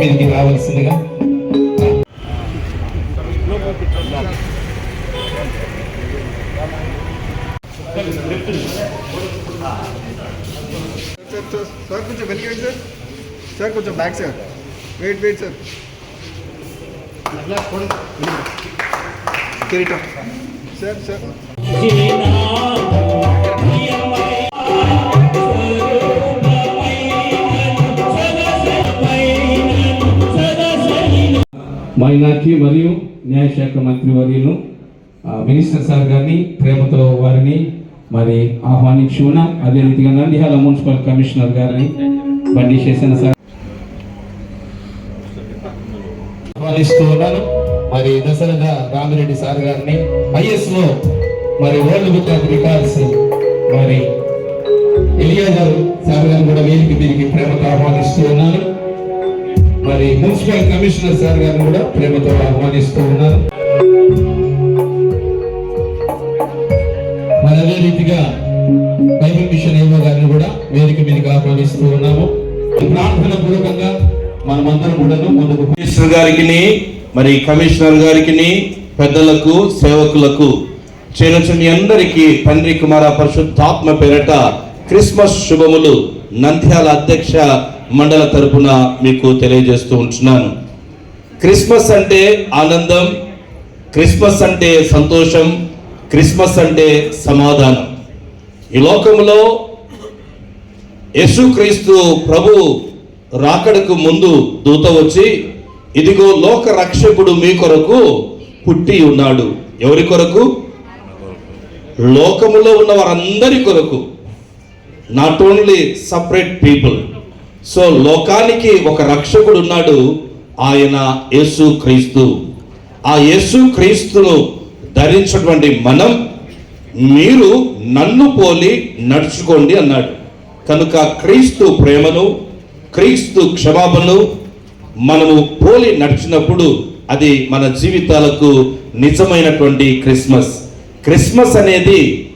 మీదకి రావాల్సిందిగా sir sir sir కొంచెం వెనక్కి రండి సార్ సార్ కొంచెం back sir wait wait sir కిరీటం సార్ సార్ మైనార్టీ మరియు న్యాయశాఖ మంత్రి వర్యులు మినిస్టర్ సార్ గారిని ప్రేమతో వారిని మరి ఆహ్వానించి ఉన్నాం అదే రీతిగా నంద్యాల మున్సిపల్ కమిషనర్ గారిని బండి చేసిన సార్. ఆహ్వానిస్తూ ఉన్నాను. మరి దశరథ రామిరెడ్డి సార్ గారిని ఐఎస్లో మరి వరల్డ్ బుక్ ఆఫ్ రికార్డ్స్ మరి ఎలియా గారు సార్ గారిని కూడా వీరికి వీరికి ప్రేమతో ఆహ్వానిస్తూ ఉన్నాను. మున్సిపల్ కమిషనర్ సార్ గారిని కూడా ప్రేమతో ఆహ్వానిస్తూ ఉన్నారు. మరి అదే రీతిగా బైబిల్ మిషన్ ఏమో గారిని కూడా వేదిక మీదకి ఆహ్వానిస్తూ ఉన్నాము. ప్రార్థన పూర్వకంగా మనమందరం కూడా ముందుకు కమిషనర్ గారికి మరి కమిషనర్ గారికి పెద్దలకు సేవకులకు చేరొచ్చు అందరికీ తండ్రి కుమార పరిశుద్ధాత్మ పేరట క్రిస్మస్ శుభములు. నంద్యాల అధ్యక్ష మండల తరపున మీకు తెలియజేస్తూ ఉంటున్నాను. క్రిస్మస్ అంటే ఆనందం క్రిస్మస్ అంటే సంతోషం క్రిస్మస్ అంటే సమాధానం. ఈ లోకంలో యేసుక్రీస్తు ప్రభు రాకడకు ముందు దూత వచ్చి ఇదిగో లోక రక్షకుడు మీ కొరకు పుట్టి ఉన్నాడు. ఎవరి కొరకు? లోకములో ఉన్న వారందరి కొరకు. Not only separate people so లోకానికి ఒక రక్షకుడు ఉన్నాడు ఆయన యేసు క్రీస్తు. ఆ యేసు క్రీస్తును ధరించినటువంటి మనం మీరు నన్ను పోలి నడుచుకోండి అన్నాడు. కనుక క్రీస్తు ప్రేమను క్రీస్తు క్షమాపణను మనము పోలి నడిచినప్పుడు అది మన జీవితాలకు నిజమైనటువంటి క్రిస్మస్. క్రిస్మస్ అనేది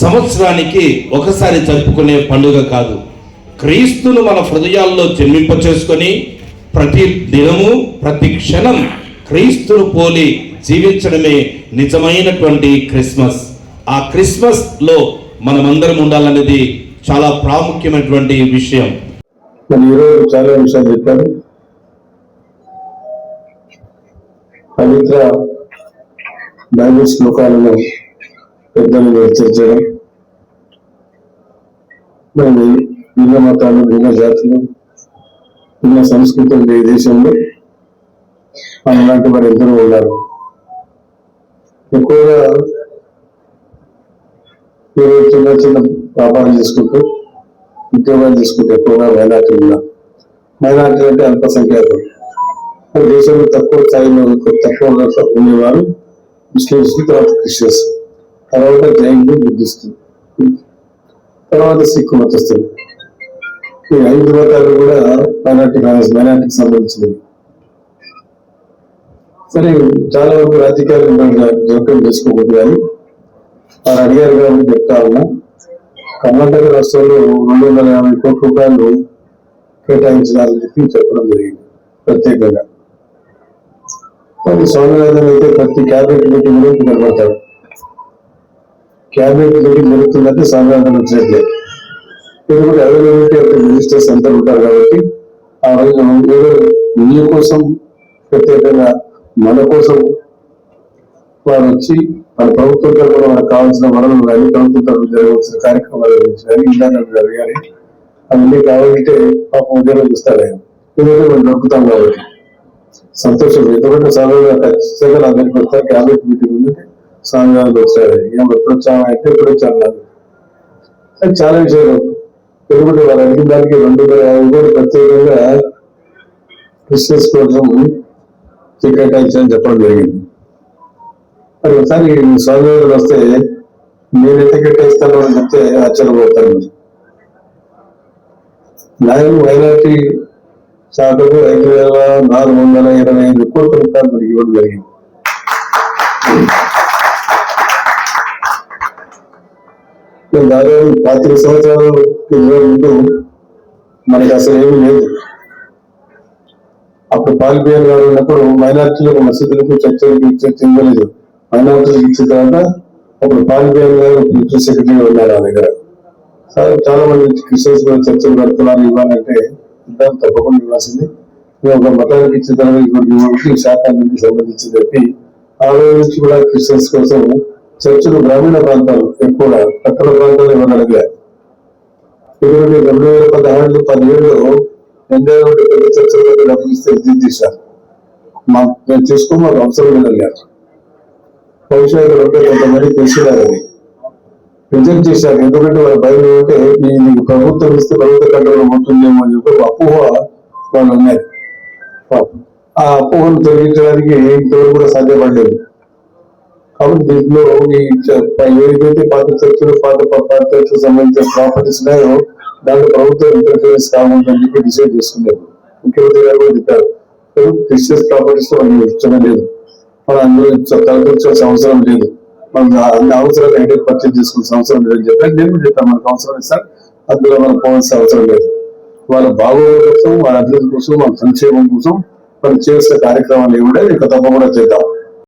సంవత్సరానికి ఒకసారి జరుపుకునే పండుగ కాదు. క్రీస్తును మన హృదయాల్లో జన్మింప చేసుకొని ప్రతి దినము ప్రతి క్షణం క్రీస్తును పోలి జీవించడమే నిజమైనటువంటి క్రిస్మస్. ఆ క్రిస్మస్లో మనమందరం ఉండాలనేది చాలా ప్రాముఖ్యమైనటువంటి విషయం. మరి ఈరోజు చాలా విషయాలు చెప్పారు. పవిత్ర బైబిల్ శ్లోకాలను పెద్దలు చర్చడం మరి భిన్న మతాలు భిన్న జాతులు భిన్న సంస్కృతులు ఈ దేశంలో అలాంటి వారు ఎందరో ఉన్నారు. ఎక్కువగా మీరు చిన్న చిన్న వ్యాపారం చేసుకుంటూ ఉద్యోగాలు చేసుకుంటూ ఎక్కువగా మైనార్టీ ఉన్నారు. మైనార్టీ అంటే అల్పసంఖ్యాకులు. దేశంలో తక్కువ స్థాయిలో తక్కువ ఉండేవారు ముస్లిమ్స్ తర్వాత క్రిస్టియన్స్. తర్వాత జైన్లు బుద్ధిస్తులు తర్వాత సిక్కు మతస్థులు. ఈ ఐదు మతాలు కూడా మైనార్టీ మైనార్టీకి సంబంధించినవి. సరే చాలా వరకు రాజకీయాలు జోక్యం చేసుకోకూడదు కానీ వారు అడిగారు కాబట్టి చెప్తా ఉన్నా. కర్ణాటక రాష్ట్రంలో రెండు వందల యాభై కోట్ల రూపాయలు కేటాయించాలని చెప్పి చెప్పడం జరిగింది ప్రత్యేకంగా. మరి స్వామినాథన్ అయితే ప్రతి క్యాబినెట్ మీటింగ్లో కనబడతాడు క్యాబినెట్ మీటింగ్ జరుగుతుందంటే స్వామినాథన్ వచ్చినట్లే ఎందుకంటే అవైలబిలిటీ ఆఫ్ మినిస్టర్స్ అందరూ ఉంటారు కాబట్టి ఆ రోజు ఏదో నీ కోసం ప్రత్యేకంగా మన కోసం వారు వచ్చి మన ప్రభుత్వం తరఫున మనకు కావాల్సిన వనరులు కానీ ప్రభుత్వం తరఫున జరగవలసిన కార్యక్రమాల గురించి కానీ ఇందాక జరగాలి అవన్నీ కావాలంటే పాపం ఉద్యోగం ఇస్తారు ఆయన. ఎందుకంటే మనం దొరుకుతాం కాబట్టి. సంతోషం. ఎందుకంటే సాధారణంగా ఖచ్చితంగా అందరికీ వస్తారు. క్యాబినెట్ మీటింగ్ ఉంది. స్వామి వచ్చారు. ఏం ఎప్పుడు వచ్చామా అంటే ఎప్పుడు వచ్చాను నాకు చాలా విషయాలు. ఎందుకంటే వారు అడిగిన దానికి రెండు వేల యాభై కూడా ప్రత్యేకంగా క్రిస్మస్ కోసం టికెట్ అని చెప్పడం జరిగింది. మరి ఒకసారి స్వామి వస్తే నేను టికెట్ వేస్తాను అని చెప్తే ఆశ్చర్యపోతాను నాయకు న్యాయం మైనార్టీ శాఖకు ఐదు వేల నాలుగు వందల ఇరవై ఐదు కోట్ల రూపాయలు ఇవ్వడం జరిగింది. నేను దాదాపు పాతిక సంవత్సరాలు ముందు మనకి అసలు ఏమీ లేదు. అప్పుడు పాల్పియన్ గారు ఉన్నప్పుడు మైనార్టీలకు మసీదులకు చర్చలకు చర్చ ఇవ్వలేదు. మైనార్టీలకు ఇచ్చిన తర్వాత అప్పుడు పాల్పియన్ గారు ప్రిన్సిపల్ సెక్రటరీ ఉన్నారు ఆ దగ్గర సార్ చాలా మంది క్రిస్టియన్స్ కూడా చర్చలు పెడుతున్నారు ఇవ్వాలంటే ఇద్దాం తప్పకుండా ఇవ్వాల్సింది. మేము ఒక మతానికి ఇచ్చిన తర్వాత ఇంకొకటి ఇవ్వడానికి శాఖానికి సంబంధించి చెప్పి ఆ రోజు నుంచి కూడా క్రిస్టియన్స్ కోసం చర్చలు గ్రామీణ ప్రాంతాలు కూడా పట్టణ ప్రాంతాలు ఇవ్వగలిగారు ఎందుకంటే రెండు వేల పదహారు పదిహేడులో ఎన్డీఆర్ పెద్ద చర్చలకు డబ్బులు ఇస్తే రిజెక్ట్ చేశారు. మా మేము చేసుకో మాకు అవసరం లేదన్నారు బహుశా ఇక్కడ ఉంటే కొంతమంది తెలిసినారు అది. రిజెక్ట్ చేశారు. ఎందుకంటే వాళ్ళ భయం అంటే ఈ ప్రభుత్వం ఇస్తే ప్రభుత్వ కంట్రోల్ ఉంటుందేమో అని చెప్పి అపోహ వాళ్ళు ఉన్నారు ఆ అపోహను తొలగించడానికి ఇంతవరకు కూడా సాధ్యపడలేదు. కాబట్టి దీంట్లో ఏదైతే పాత చర్చలు పాత పాత చర్చలకు సంబంధించిన ప్రాపర్టీస్ ఉన్నాయో దాంట్లో ప్రభుత్వం ఇంటర్ఫీరెన్స్ కావాలని చెప్పి డిసైడ్ చేసుకున్నారు ముఖ్యమంత్రి గారు కూడా చెప్పారు. క్రిస్టియస్ ప్రాపర్టీస్లో మనం ఇష్టం లేదు. మనం అందులో చ- తలదూర్చాల్సిన అవసరం లేదు. మనం అన్ని అవసరాలు హెడేక్ పర్చేజ్ చేసుకోవాల్సిన అవసరం లేదని చెప్పాను నేను చెప్పాను మనకు అవసరం లేదు సార్. అందులో మనం పోవాల్సిన అవసరం లేదు. వాళ్ళ బాగోగుల కోసం వాళ్ళ అభివృద్ధి కోసం వాళ్ళ సంక్షేమం కోసం మనం చేసిన కార్యక్రమాలు ఏమి ఉన్నాయి ఇంకా తప్పకుండా చేద్దాం.